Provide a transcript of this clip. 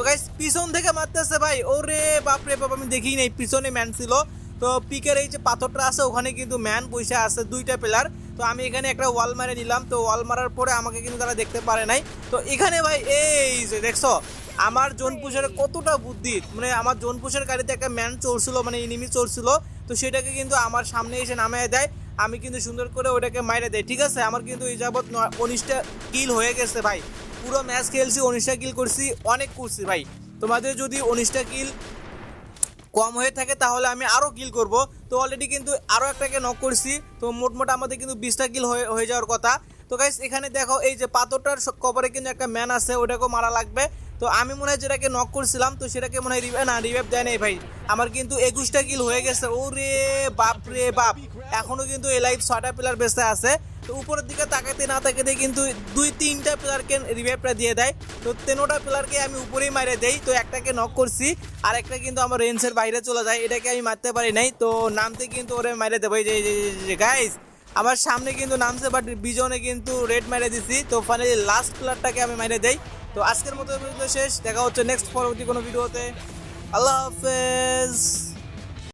তো গাইস পিছন থেকে মারতেছে ভাই। ওরে বাপরে বাপ আমি দেখি নাই পিছনে ম্যান ছিল। তো পিকের এই যে পাথরটা আছে ওখানে কিন্তু ম্যান বসে আছে দুইটা প্লেয়ার তো আমি এখানে একটা ওয়াল মারে নিলাম। তো ওয়াল মারার পরে আমাকে কিন্তু তারা দেখতে পারে নাই। তো এখানে ভাই এই যে দেখছ আমার জোন পুষের কতটা বুদ্ধি। মানে আমার জোন পুষের গাড়িতে একটা ম্যান চলছিল মানে ইনিমি চলছিল তো সেটাকে কিন্তু আমার সামনে এসে নামিয়ে দেয়। আমি কিন্তু সুন্দর করে ওটাকে মাইরে দেয়। ঠিক আছে? আমার কিন্তু এই যাবৎ উনিশটা কিল হয়ে গেছে ভাই। পুরো ম্যাচ খেলছি, উনিশটা কিল করছি, অনেক করছি ভাই। তোমাদের যদি উনিশটা কিল কম হয়ে থাকে, তাহলে আমি আরও কিল করব। তো অলরেডি কিন্তু আরও একটাকে নক করছি, তো মোট মোটমোট আমাদের কিন্তু বিশটা কিল হয়ে হয়ে যাওয়ার কথা। তো গাইস এখানে দেখো, এই যে পাথরটার কবরে কিন্তু একটা ম্যান আছে, ওটাকেও মারা লাগবে। তো আমি মনে হয় যেটাকে নক করছিলাম, তো সেটাকে মনে হয় না রিভেভ দেয় নাই ভাই। আমার কিন্তু একুশটা কিল হয়ে গেছে। ওরে বাপ রে বাপ! এখনও কিন্তু এই লাইফ ছয়টা প্লেয়ার বেঁচে আছে। তো উপরের দিকে তাকাতে না তাকাতে কিন্তু দুই তিনটা প্লেয়ারকে রিভাইভটা দিয়ে দেয়। তো তেনোটা প্লেয়ারকে আমি উপরেই মারে দেই। তো একটাকে নক করছি, আর একটা কিন্তু আমার রেঞ্জের বাইরে চলে যায়। এটাকে আমি মারতে পারি নাই। তো নামতে কিন্তু ওরে মারে দেবো। যে গাইস আমার সামনে কিন্তু নামছে বাট বিজনে কিন্তু রেড মেরে দিছি। তো ফাইনালি লাস্ট প্লেয়ারটাকে আমি মেরে দেই। তো আজকের মতো শেষ। দেখা হচ্ছে নেক্সট পরবর্তী কোনো ভিডিওতে আল্লাহ হাফেজ।